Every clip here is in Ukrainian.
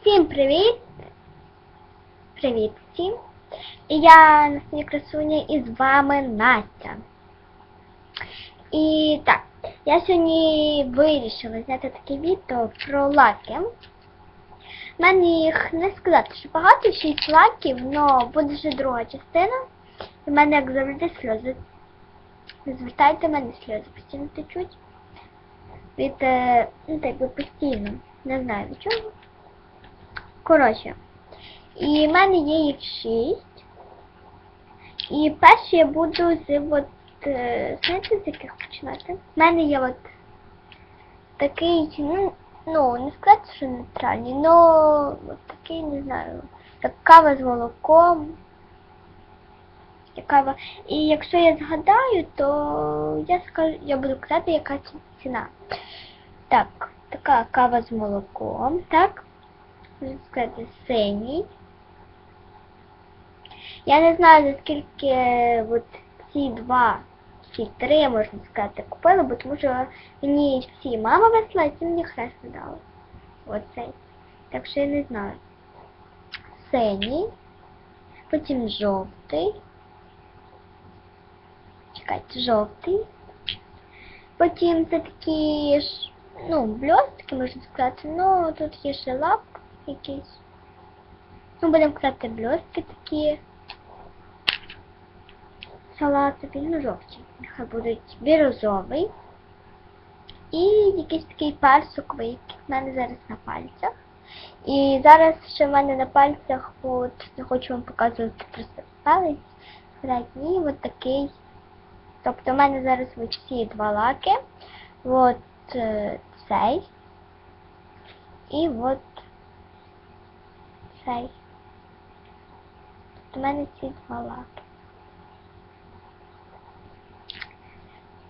Всім привіт! Привіт всім! І я Настя Красуня і з вами Настя. І так, я сьогодні вирішила зняти таке відео про лаки. У мене їх не сказати, що багато, 6 лаків, але буде вже друга частина. І в мене, як завжди, сльози. Не звертайте мене сльози постійно течуть. Від, е, ну так би постійно. Не знаю від чого. Коротше. І в мене є їх шість. І перші я буду з от, е, знаєте, з яких починати? У мене є от такий, ну, ну не сказати, що нейтральний, но от такий, не знаю, як кава з молоком. Кава. І якщо я згадаю, то я скажу, я буду казати, яка ціна. Так, така кава з молоком, так? Сказати, синій. Я не знаю, за скільки е, от ці два, ці три, можна сказати, купила, бо тому що мені всі мама весла, і ці мені хрест не дала. Оцей. Так що я не знаю. Синій, потім жовтий. Чекайте, жовтий. Потім це такі ж, ну, бльостки, можна сказати, ну тут є ще лак якийсь. Ну, будемо казати бльостки такі. Салатові, ну жовті. Нехай будуть бірозовий. І якийсь такий персиковий, який в мене зараз на пальцях. І зараз ще в мене на пальцях, от, не хочу вам показувати просто палець, середній, от такий. Тобто в мене зараз ось ці два лаки. От е, цей. І от цей. В мене ці два лаки.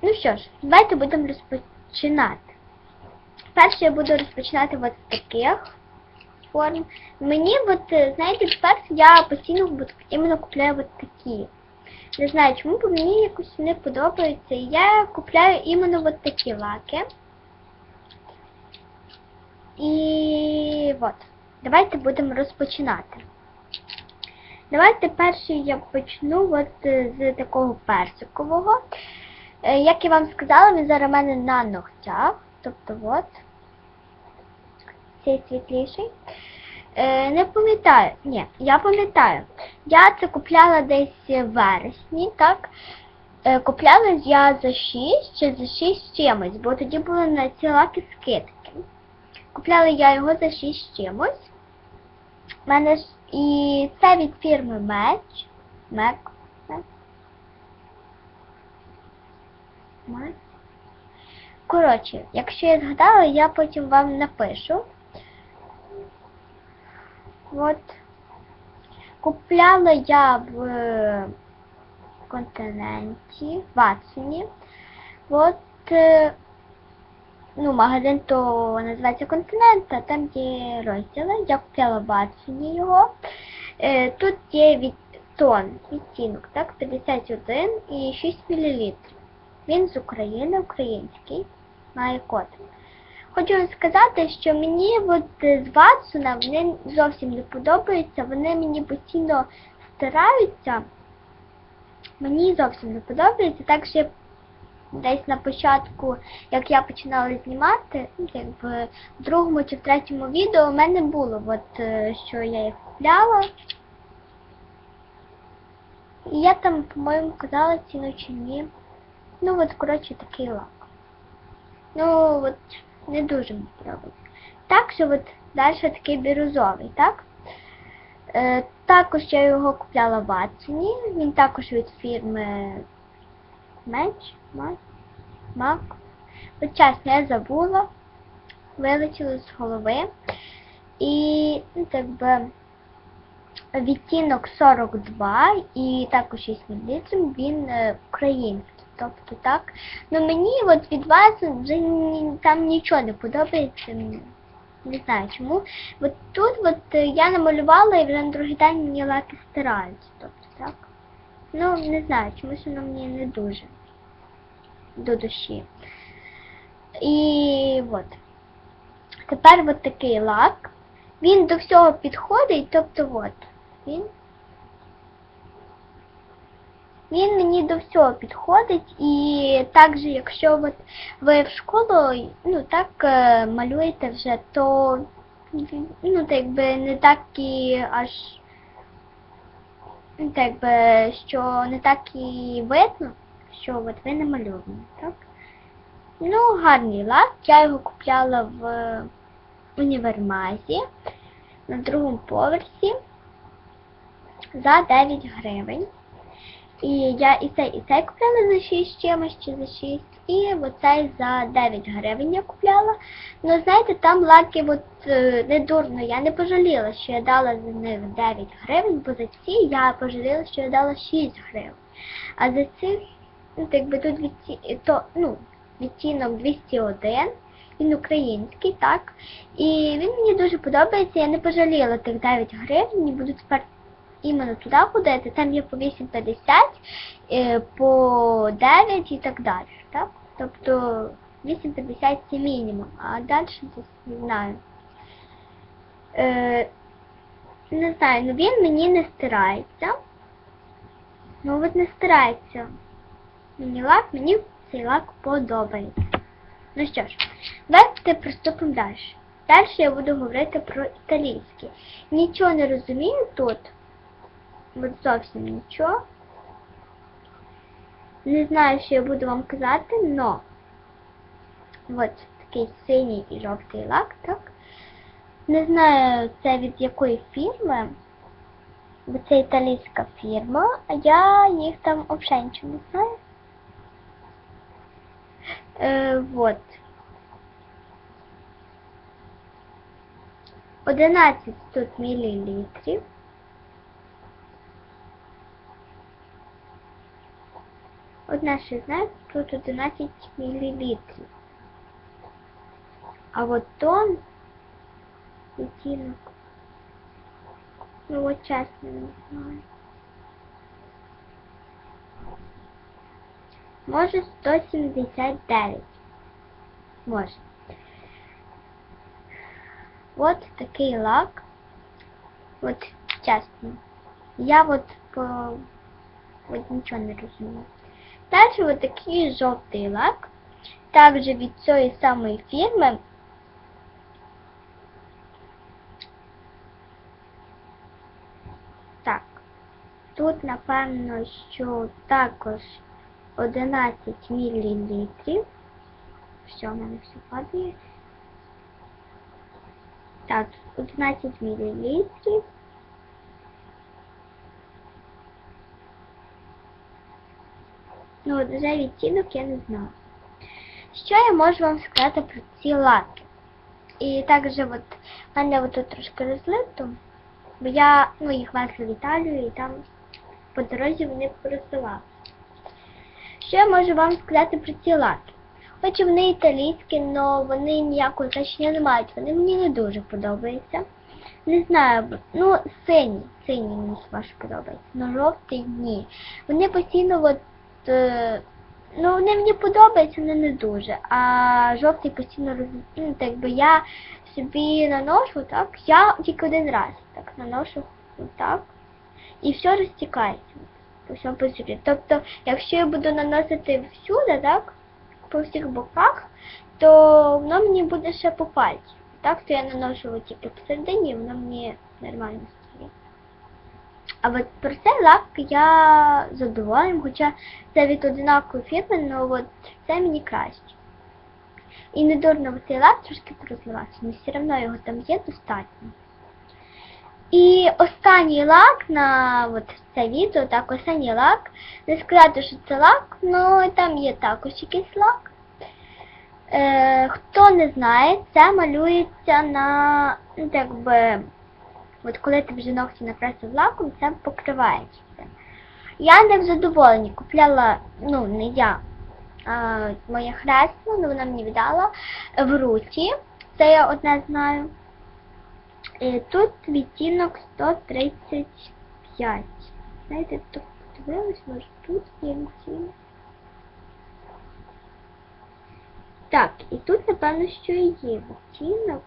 Ну що ж, давайте будемо розпочинати. Перше я буду розпочинати от з таких форм. Мені, от, знаєте, тепер я постійно от, іменно купляю от такі. Не знаю чому, бо мені якось не подобається. Я купляю іменно от такі лаки. І от. Давайте будемо розпочинати. Давайте перший я почну от е, з такого персикового. Е, Як я вам сказала, він зараз у мене на ногтях. Тобто от. Цей світліший. Е, не пам'ятаю. Ні, я пам'ятаю. Я це купляла десь в вересні, так? Купляла я за 6 чи за 6 чимось, бо тоді були на ці лаки скидки. Купляла я його за 6 чимось. У мене ж і це від фірми Меч. Мек. Мек. Коротше, якщо я згадала, я потім вам напишу. От. Купляла я в континенті, в Атсоні. От, е, ну, магазин то називається Континент, а там є розділи. Я в Атсоні його. Е, Тут є від тон, відтінок, так, 51 і 6 мл. Він з України, український, має код. Хочу сказати, що мені от з Ватсона вони зовсім не подобаються, вони мені постійно стираються. Мені зовсім не подобається, так що я десь на початку, як я починала знімати, ну, як в другому чи в третьому відео у мене було, от, е, що я їх купляла. І я там, по-моєму, казала ціну чи ні. Ну от, коротше, такий лак. Ну, от не дуже мені подобається. Так, що от далі такий бірюзовий, так? Е, також я його купляла в Атсоні. Він також від фірми Меч, Мак, Мак. От чесно, я забула, вилетіло з голови. І ну, так би відтінок 42 і також 6 мл, він е, український. Тобто так. Ну мені от від вас вже ні- там нічого не подобається. Не знаю чому. От тут от я намалювала і вже на другий день мені лаки стираються. Тобто так. Ну, не знаю, чомусь воно мені не дуже до душі. І от. Тепер от такий лак. він до всього підходить, тобто от, він. Він мені до всього підходить, і також, якщо от ви в школу ну, так е, малюєте вже, то ну, так якби не так і аж так би, що не так і видно, що от ви намальовані, так? Ну, гарний лак. Я його купляла в універмазі на другому поверсі за 9 гривень. І я і цей, і цей купляла за 6 чимось чи за 6. І оцей за 9 гривень я купляла. Ну, знаєте, там лаки от е, не дурно. Я не пожаліла, що я дала за них 9 гривень, бо за ці я пожаліла, що я дала 6 гривень. А за ці, ну, так би тут відці... то, ну, відтінок 201, він український, так. І він мені дуже подобається, я не пожаліла тих 9 гривень, і буду тепер іменно туди ходити, там є по 8,50, е, по 9 і так далі. Так? Тобто 8,50 це мінімум, а далі не знаю. Е, не знаю, ну він мені не стирається. Ну от не стирається. Мені лак, мені цей лак подобається. Ну що ж, давайте приступимо далі. Далі я буду говорити про італійський. Нічого не розумію тут. От зовсім нічого. Не знаю, що я буду вам казати, но от такий синій і жовтий лак, так? Не знаю, це від якої фірми, бо це італійська фірма, а я їх там нічого не знаю. Е, вот. 11 тут миллилитров. Одна шизна, тут 11 миллилитров. А вот тон відтінок. Ну вот чесно не знаю. Може 179. Може. Вот такий лак. Вот чесно. Я вот по вот нічого не розумію. Далі вот такий жовтий лак. Також від цієї самої фірми. Так. Тут напевно, що також 11 мл. Все, в мене все падає. Так, 11 мл. Ну, вже відтінок я не знаю. Що я можу вам сказати про ці лаки? І також от, мене тут трошки розлито, бо я ну, їх везла в Італію і там по дорозі вони порозсували. Що я можу вам сказати про ці лаки? Хоч вони італійські, але вони ніякого значення не мають. Вони мені не дуже подобаються. Не знаю, ну синій, синій мені ваш подобається, але жовтий ні. Вони постійно от, ну вони мені подобаються, але не дуже. А жовтий постійно роз... ну, так би я собі наношу, так, я тільки один раз так наношу так. І все розтікається по всьому позорі. Тобто, якщо я буду наносити всюди, так, по всіх боках, то воно мені буде ще по пальці. Так, то я наношу тільки посередині, і воно мені нормально. А от про цей лак я задоволена, хоча це від одинакової фірми, але от це мені краще. І не дурно цей лак трошки порозливався, але все одно його там є достатньо. І останній лак на от це відео, так, останній лак. Не сказати, що це лак, але там є також якийсь лак. Е, хто не знає, це малюється на, ну так би, от коли ти вже ногті накрасив лаком, це покривається. Я не в задоволенні купляла, ну не я, а моя хресна, ну вона мені віддала в руці. Це я одне знаю. Е, Тут відтінок 135. Знаєте, тут подивилась, може тут є відтінок. Так, і тут, напевно, що і є відтінок.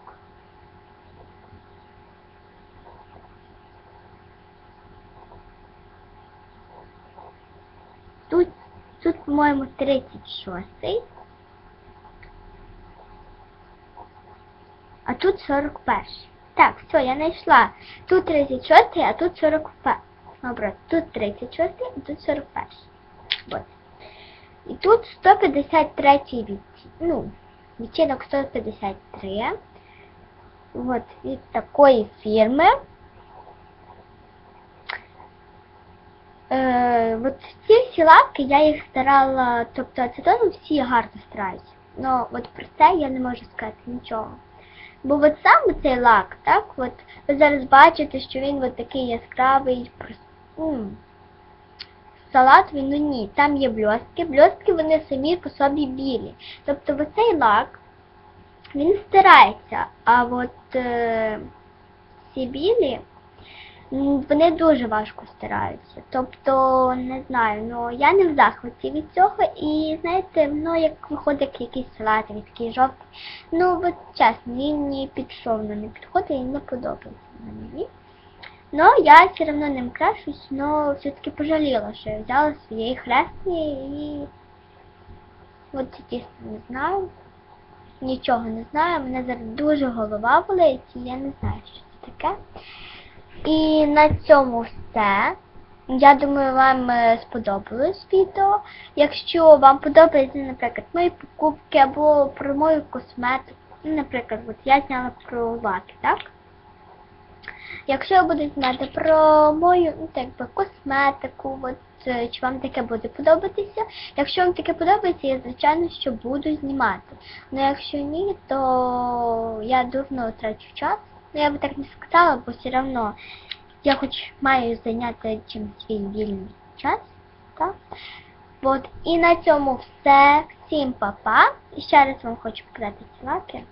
Тут, по-моєму, 36. А тут 41. Так, все, я знайшла. Тут 36, а тут 41. Наоборот, тут 36, а тут 41. Вот. І тут 153 від, ну, відтінок 153. Вот, від такої фірми. Е, от ці всі лаки, я їх старала, тобто ацетоном всі гарно стараюся. Но от про це я не можу сказати нічого. Бо от саме цей лак, так, от ви зараз бачите, що він от такий яскравий, м, салатовий, ну ні, там є бльостки. Бльостки вони самі по собі білі. Тобто оцей лак, він стирається, а от е, ці білі, вони дуже важко стираються. Тобто, не знаю, ну я не в захваті від цього і знаєте, ну як виходить якийсь салатовий, такий жовтий. Ну от чесно, він мені підшов, але не підходить і не подобається мені. Но я все равно ним крашусь, но все-таки пожаліла, що я взяла своєї хрестні і от це дійсно не знаю. Нічого не знаю, мене зараз дуже голова болить, і я не знаю, що це таке. І на цьому все. Я думаю, вам е, сподобалось відео. Якщо вам подобаються, наприклад, мої покупки або про мою косметику, ну, наприклад, от я зняла про лаки, так? Якщо я буду знати про мою ну, так би, косметику, от, е, чи вам таке буде подобатися. Якщо вам таке подобається, я звичайно що буду знімати. Ну якщо ні, то я дурно трачу час. Ну я би так не сказала, бо все одно я хоч маю зайняти чим свій час. Так? От, і на цьому все. Всім па-па. Ще раз вам хочу показати ці лаки.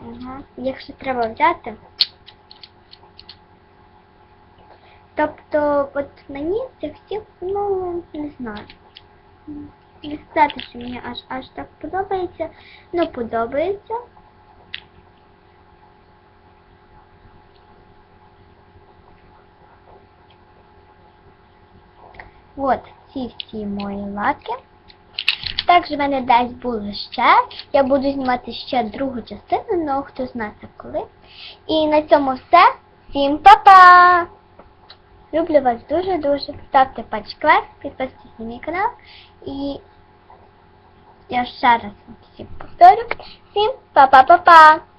Ага. Якщо треба взяти. Тобто, от мені це всі, ну, не знаю. Не сказати, що мені аж аж так подобається. Ну, подобається. От ці всі мої лаки. Також в мене десь було ще. Я буду знімати ще другу частину, але хто знає коли. І на цьому все. Всім па-па! Люблю вас дуже-дуже. Ставте пальчик вверх, підписуйтесь на мій канал. І я ще раз всім повторю. Всім па-па-па-па!